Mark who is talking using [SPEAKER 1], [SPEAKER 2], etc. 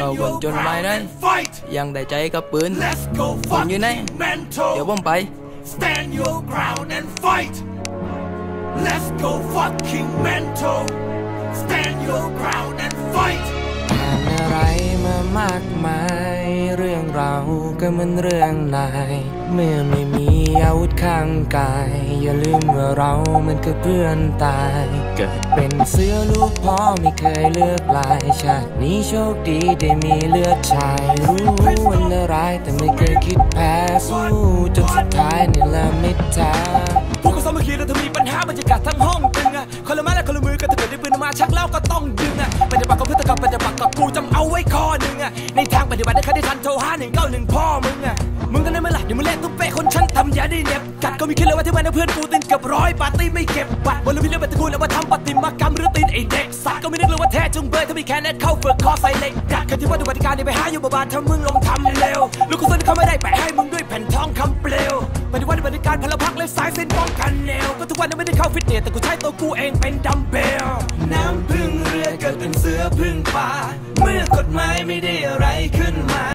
[SPEAKER 1] เออคนจนไม่ได้ยังได้ใจกับปืน
[SPEAKER 2] Let's go
[SPEAKER 1] ผมอยู่ไหน
[SPEAKER 2] fucking mental
[SPEAKER 1] เดี๋ยวผมไป
[SPEAKER 2] Stand your ground and fight Let's go fucking mental Stand your ground and fight
[SPEAKER 3] ผ่านอะไรมามากมาย เรื่องเราก็เหมือนเรื่องนาย เมื่อไม่มี อาวุธข้างกาย อย่าลืมว่าเรามันคือเพื่อนตาย เกิดเป็นเสื้อลูกพ่อไม่เคยเลือกลาย ชาตินี้โชคดีได้มีเลือดชาย รู้วันอะไรายแต่ไม่เคยคิดแพ้สู้จนสุดท้ายนี่ละมิตรแท้
[SPEAKER 4] พวกเขาสามัคคีแล้วถ้ามีปัญหาบรรยากาศทั้งห้องตึงอะคนละไม้และคนละมือก็ถ้าเกิดได้ปืนมาชักแล้วก็ต้องดึงอะปฏิบัติกับเพื่อนกับปฏิบัติกับกูจำเอาไว้ข้อหนึ่งอะในทางปฏิบัติได้ใครได้ทันโทรห้าหนึ่งเก้าหนึ่งพ ได้เน็บกัดก็มีคิดเลยว่าที่มันเพื่อนกูตินเกับร้อยปาร์ตี้ไม่เก็บบัตรวันละวิลเล่นตะกูลแล้วมาทำปฏิมากรรมหรือตีนไอเด็กสัตว์ก็ไม่นึกเลยว่าแท้จุงเบยถ้ามีแค่เน็ตเข้าเฟือกคอใส่เหล็กดัดกันที่ว่าดูปฏิการนี่ไปหาอยู่บาบาถ้ามึงลงทำเร็วลูกกุศลเขาไม่ได้แปะให้มึงด้วยแผ่นทองคำเปลวปฏิวัติปฏิการพลพักและสายเส้นป้องกันแนวก็ทุกวันนั้นไม่ได้เข้าฟิตเนสแต่กูใช้ตัวกูเองเป็นดัมเบลน้ำพึ่งเรือเกิดเป็นเสือพึ่งป่าเมื่อกฎหมายไม่ได้อะไร